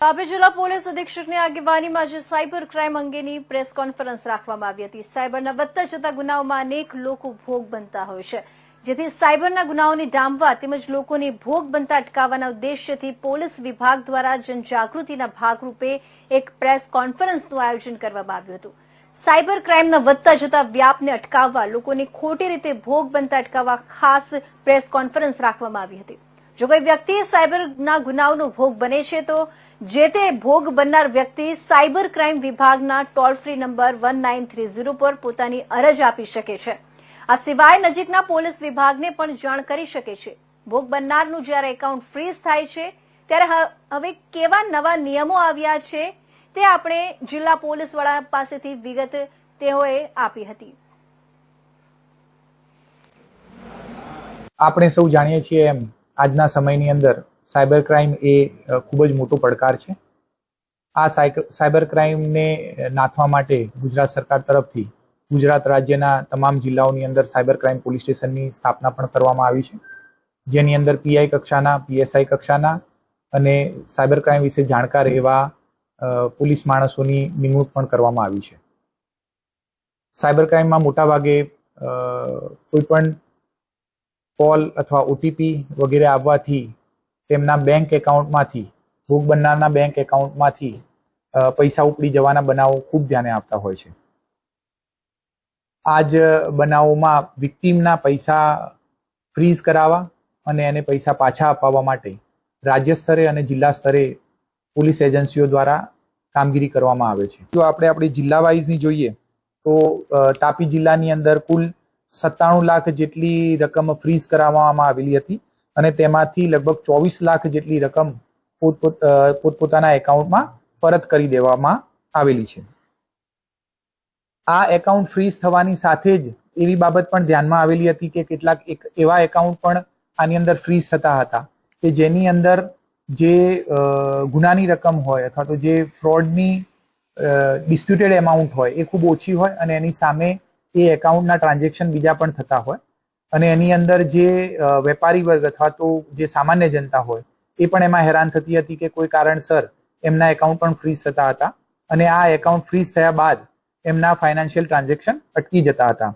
તાપી જિલ્લા પોલીસ અધિક્ષકની આગેવાનીમાં આજે સાયબર ક્રાઇમ અંગેની પ્રેસ કોન્ફરન્સ રાખવામાં આવી હતી. સાયબરના વધતા જતા ગુનાઓમાં અનેક લોકો ભોગ બનતા હોય છે. જેથી સાયબરના ગુનાઓને ડામવા તેમજ લોકોને ભોગ બનતા અટકાવવાના ઉદ્દેશ્યથી પોલીસ વિભાગ દ્વારા જનજાગૃતિના ભાગરૂપે એક પ્રેસ કોન્ફરન્સનું આયોજન કરવામાં આવ્યું હતું. સાયબર ક્રાઇમના વધતા જતા વ્યાપને અટકાવવા લોકોને ખોટી રીતે ભોગ બનતા અટકાવવા ખાસ પ્રેસ કોન્ફરન્સ રાખવામાં આવી હતી. જો કોઈ વ્યક્તિ સાયબરના ગુનાઓનો ભોગ બને છે, તો જે તે ભોગ બનનાર વ્યક્તિ સાયબર ક્રાઇમ વિભાગના toll free number one nine three પર પોતાની અરજ આપી શકે છે. આ સિવાય નજીકના પોલીસ વિભાગને પણ જાણ કરી શકે છે. ભોગ બનનારનું જ્યારે એકાઉન્ટ ફ્રીઝ થાય છે, ત્યારે હવે કેવા નવા નિયમો આવ્યા છે, તે આપણે જિલ્લા પોલીસ વડા પાસેથી વિગત તેઓએ આપી હતી. આપણે સૌ જાણીએ છીએ એમ આજના સમયની અંદર સાયબર ક્રાઇમ એ ખૂબ જ મોટો પડકાર છે. આ સાયબર ક્રાઇમને નાથવા માટે ગુજરાત સરકાર તરફથી ગુજરાત રાજ્યના તમામ જિલ્લાઓની અંદર સાયબર ક્રાઇમ પોલીસ સ્ટેશનની સ્થાપના પણ કરવામાં આવી છે. જેની અંદર પીઆઈ કક્ષાના પીએસઆઈ કક્ષાના અને સાયબર ક્રાઇમ વિશે જાણકાર એવા પોલીસ માણસોની નિમણૂક પણ કરવામાં આવી છે. સાયબર ક્રાઇમમાં મોટાભાગે કોઈ પણ કોલ અથવા ઓટીપી વગેરે આવવાથી તેમના બેંક એકાઉન્ટમાંથી ભોગ બનનારના બેંક એકાઉન્ટમાંથી પૈસા ઉપડી જવાના બનાવો ખૂબ ધ્યાને આવતા હોય છે. આ જ બનાવોમાં વિક્ટીમના પૈસા ફ્રીઝ કરાવવા અને એને પૈસા પાછા અપાવવા માટે રાજ્ય સ્તરે અને જિલ્લા સ્તરે પોલીસ એજન્સીઓ દ્વારા કામગીરી કરવામાં આવે છે. જો આપણે આપણી જિલ્લા વાઇઝની જોઈએ, તો તાપી જિલ્લાની અંદર કુલ સત્તાણું લાખ જેટલી રકમ ફ્રીઝ કરાવવામાં આવેલી હતી અને તેમાંથી લગભગ ચોવીસ લાખ જેટલી રકમ પોતપોત પોતપોતાના એકાઉન્ટમાં પરત કરી દેવામાં આવેલી છે. આ એકાઉન્ટ ફ્રીઝ થવાની સાથે જ એવી બાબત પણ ધ્યાનમાં આવેલી હતી કે કેટલાક એક, એવા એકાઉન્ટ પણ આની અંદર ફ્રીઝ થતા હતા કે જેની અંદર જે ગુનાની રકમ હોય અથવા તો જે ફ્રોડની ડિસ્પ્યુટેડ એમાઉન્ટ હોય એ ખૂબ ઓછી હોય અને એની સામે એ એકાઉન્ટના ટ્રાન્ઝેક્શન બીજા પણ થતા હોય. અને એની અંદર જે વેપારી વર્ગ અથવા તો જે સામાન્ય જનતા હોય, એ પણ એમાં હેરાન થતી હતી કે કોઈ કારણસર એમના એકાઉન્ટ પણ ફ્રીઝ થતા હતા. અને આ એકાઉન્ટ ફ્રીઝ થયા બાદ એમના ફાઇનાન્શિયલ ટ્રાન્ઝેક્શન અટકી જતા હતા.